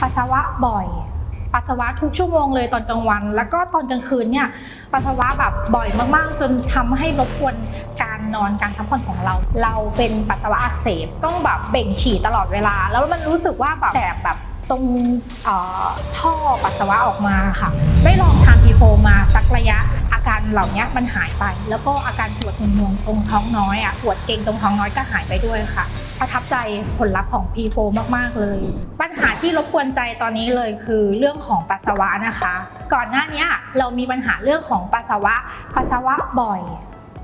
ปัสสาวะบ่อย ปัสสาวะทุกชั่วโมงเลยตอนกลางวัน แล้วก็ตอนกลางคืนเนี่ยปัสสาวะแบบบ่อยมากๆ จนทำให้รบกวนการนอนการพักผ่อนของเรา เราเป็นปัสสาวะอักเสบต้องแบบเบ่งฉี่ตลอดเวลา แล้วมันรู้สึกว่าแบบแสบแบบตรงอ่อท่อปัสสาวะออกมาค่ะ ได้ลองทานพีโฟมาสักระยะอาการเหล่านี้มันหายไป แล้วก็อาการปวดหน่วงตรงท้องน้อยอะปวดเกร็งตรงท้องน้อยก็หายไปด้วยค่ะ ประทับใจผลลัพธ์ของ P4 มากๆ เลย ปัญหาที่รบกวนใจตอนนี้เลยคือเรื่องของปัสสาวะนะคะ ก่อนหน้านี้เรามีปัญหาเรื่องของปัสสาวะ ปัสสาวะบ่อย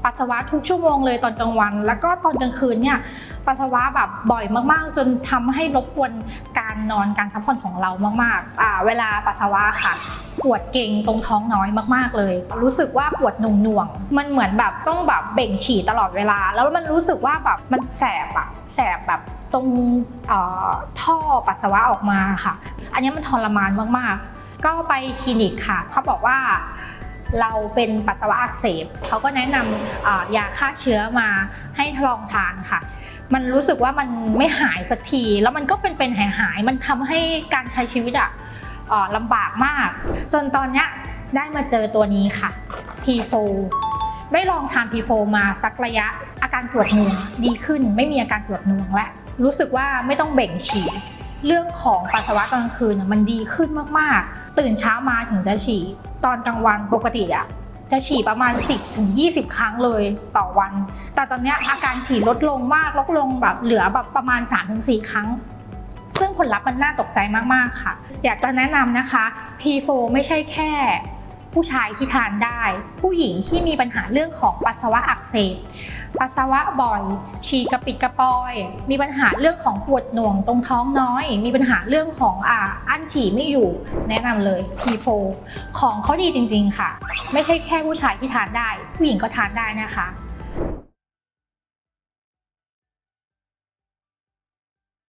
ปัสสาวะทุกชั่วโมงเลยตอนกลางวัน แล้วก็ตอนกลางคืนเนี่ยปัสสาวะแบบบ่อยมากๆ จนทำให้รบกวนการ การนอนการพักผ่อนของเรามากๆอ่าเวลาปัสสาวะค่ะ ปวดเก่งตรงท้องน้อยมากๆเลย รู้สึกว่าปวดหน่วงๆมันเหมือนแบบต้องแบบเบ่งฉี่ตลอดเวลา แล้วมันรู้สึกว่าแบบมันแสบอะแสบแบบตรงท่อปัสสาวะออกมาค่ะ อันนี้มันทรมานมากๆ ก็ไปคลินิกค่ะเขาบอกว่าเราเป็นปัสสาวะอักเสบเขาก็แนะนำยาฆ่าเชื้อมาให้ลองทานค่ะ มันรู้สึกว่ามันไม่หายสักที แล้วมันก็เป็นเป็นหายหายมันทำให้การใช้ชีวิตอะเอ่อลำบากมาก จนตอนเนี้ยได้มาเจอตัวนี้ค่ะ P4 ได้ลองทาน P4 มาสักระยะอาการปวดหน่วงดีขึ้นไม่มีอาการปวดหน่วงและ รู้สึกว่าไม่ต้องเบ่งฉี่เรื่องของปัสสาวะตอนกลางคืนน่ะมันดีขึ้นมากๆ ตื่นเช้ามาถึงจะฉี่ตอนกลางวันปกติอะ จะฉี่ประมาณ 10ถึง20 ครั้งเลยต่อวัน แต่ตอนนี้อาการฉี่ลดลงมากลดลงแบบเหลือแบบประมาณ 3-4 ครั้ง ซึ่งผลลัพธ์มันน่าตกใจมาก ๆ ค่ะ อยากจะแนะนำนะคะ P4 ไม่ใช่แค่ ผู้ชายที่ทานได้ ผู้หญิงที่มีปัญหาเรื่องของปัสสาวะอักเสบปัสสาวะบ่อย ฉี่กระปิดกระปอย มีปัญหาเรื่องของปวดหน่วงตรงท้องน้อย มีปัญหาเรื่องของอ่าอั้นฉี่ไม่อยู่ แนะนำเลย P4 ของเขาดีจริงๆค่ะ ไม่ใช่แค่ผู้ชายที่ทานได้ ผู้หญิงก็ทานได้นะคะ